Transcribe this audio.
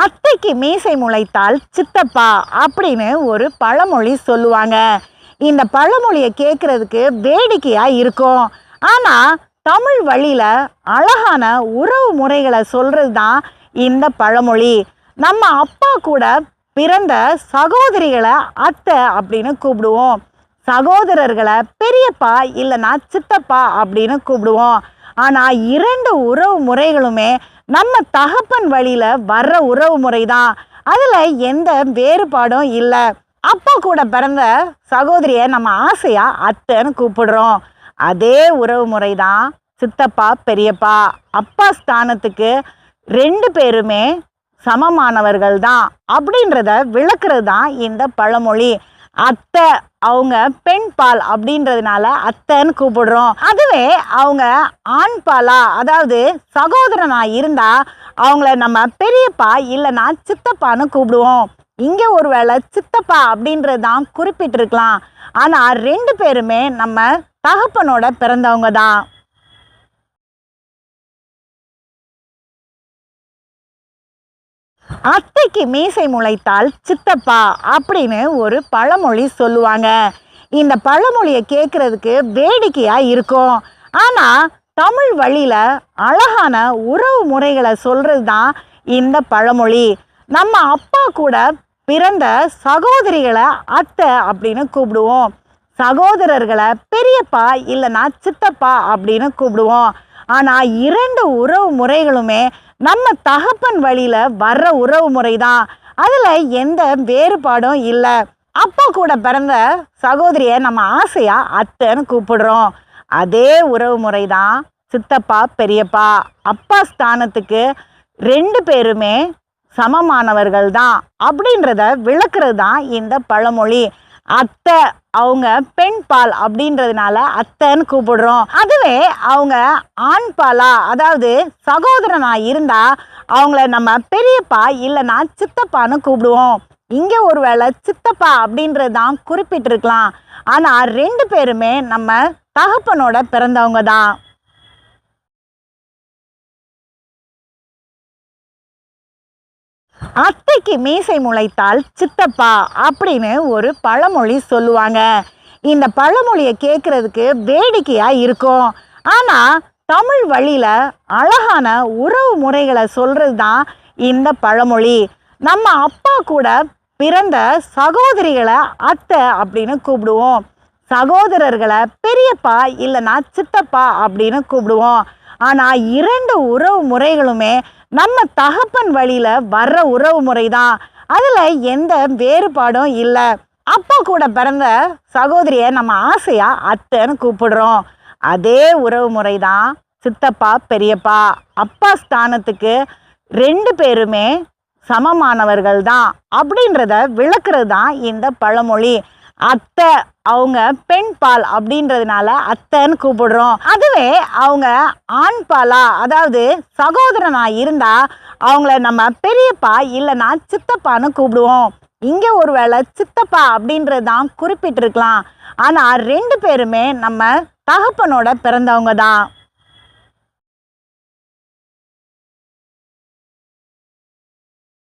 அத்தைக்கு மீசை முளைத்தால் சித்தப்பா அப்படின்னு ஒரு பழமொழி சொல்லுவாங்க. இந்த பழமொழியை கேட்குறதுக்கு வேடிக்கையாக இருக்கும். ஆனால் தமிழ் வழியில் அழகான உறவு முறைகளை சொல்கிறது தான் இந்த பழமொழி. நம்ம அப்பா கூட பிறந்த சகோதரிகளை அத்தை அப்படின்னு கூப்பிடுவோம். சகோதரர்களை பெரியப்பா இல்லைன்னா சித்தப்பா அப்படின்னு கூப்பிடுவோம். ஆனால் இரண்டு உறவு முறைகளுமே நம்ம தகப்பன் வழியில் வர்ற உறவு முறை தான் அதில் எந்த வேறுபாடும் இல்லை. அப்பா கூட பிறந்த சகோதரியை நம்ம ஆசையாக அத்தைன்னு கூப்பிடுறோம். அதே உறவு முறை தான் சித்தப்பா பெரியப்பா. அப்பா ஸ்தானத்துக்கு ரெண்டு பேருமே சமமானவர்கள் தான் அப்படின்றத விளக்குறது தான் இந்த பழமொழி. அத்தை அவங்க பெண் பால் அப்படின்றதுனால அத்தைன்னு கூப்பிடுறோம். அதுவே அவங்க ஆண் பாலா அதாவது சகோதரனா இருந்தா அவங்கள நம்ம பெரியப்பா இல்லைன்னா சித்தப்பான்னு கூப்பிடுவோம். இங்கே ஒருவேளை சித்தப்பா அப்படின்றது தான் குறிப்பிட்டிருக்கலாம். ஆனால் ரெண்டு பேருமே நம்ம தகப்பனோட பிறந்தவங்க தான். அத்தைக்கு மீசை முளைத்தால் சித்தப்பா அப்படின்னு ஒரு பழமொழி சொல்லுவாங்க. இந்த பழமொழியை கேட்குறதுக்கு வேடிக்கையாக இருக்கும். ஆனால் தமிழ் வழியில் அழகான உறவு முறைகளை சொல்கிறது தான் இந்த பழமொழி. நம்ம அப்பா கூட பிறந்த சகோதரிகளை அத்தை அப்படின்னு கூப்பிடுவோம். சகோதரர்களை பெரியப்பா இல்லைன்னா சித்தப்பா அப்படின்னு கூப்பிடுவோம். ஆனால் இரண்டு உறவு முறைகளுமே நம்ம தகப்பன் வழியில் வர்ற உறவு முறை தான் அதில் எந்த வேறுபாடும் இல்லை. அப்பா கூட பிறந்த சகோதரியை நம்ம ஆசையாக அத்தைன்னு கூப்பிடுறோம். அதே உறவு முறை தான் சித்தப்பா பெரியப்பா. அப்பா ஸ்தானத்துக்கு ரெண்டு பேருமே சமமானவர்கள் தான் அப்படின்றத விளக்குறது தான் இந்த பழமொழி. அத்தை அவங்க பெண் பால் அப்படின்றதுனால அத்தைன்னு கூப்பிடுறோம். அதுவே அவங்க ஆண் பாலா அதாவது சகோதரனா இருந்தா அவங்கள நம்ம பெரியப்பா இல்லைன்னா சித்தப்பான்னு கூப்பிடுவோம். இங்கே ஒருவேளை சித்தப்பா அப்படின்றது தான் குறிப்பிட்டிருக்கலாம். ஆனால் ரெண்டு பேருமே நம்ம தகப்பனோட பிறந்தவங்க தான். அத்தைக்கு மீசை முளைத்தால் சித்தப்பா அப்படின்னு ஒரு பழமொழி சொல்லுவாங்க. இந்த பழமொழியை கேட்குறதுக்கு வேடிக்கையாக இருக்கும். ஆனால் தமிழ் வழியில் அழகான உறவு முறைகளை சொல்கிறது தான் இந்த பழமொழி. நம்ம அப்பா கூட பிறந்த சகோதரிகளை அத்தை அப்படின்னு கூப்பிடுவோம். சகோதரர்களை பெரியப்பா இல்லைன்னா சித்தப்பா அப்படின்னு கூப்பிடுவோம். ஆனால் இரண்டு உறவு முறைகளுமே நம்ம தகப்பன் வழியில் வர்ற உறவு முறை தான் அதில் எந்த வேறுபாடும் இல்லை. அப்பா கூட பிறந்த சகோதரியை நம்ம ஆசையாக அத்தைன்னு கூப்பிடுறோம். அதே உறவு முறை தான் சித்தப்பா பெரியப்பா. அப்பா ஸ்தானத்துக்கு ரெண்டு பேருமே சமமானவர்கள் தான் அப்படின்றத விளக்குறது தான் இந்த பழமொழி. அத்தை அவங்க பெண் பால் அப்படின்றதுனால அத்தைன்னு கூப்பிடுறோம். அதுவே அவங்க ஆண் பாலா அதாவது சகோதரனா இருந்தா அவங்கள நம்ம பெரியப்பா இல்லைன்னா சித்தப்பான்னு கூப்பிடுவோம். இங்கே ஒருவேளை சித்தப்பா அப்படின்றது தான் குறிப்பிட்டிருக்கலாம். ஆனால் ரெண்டு பேருமே நம்ம தகப்பனோட பிறந்தவங்க தான்.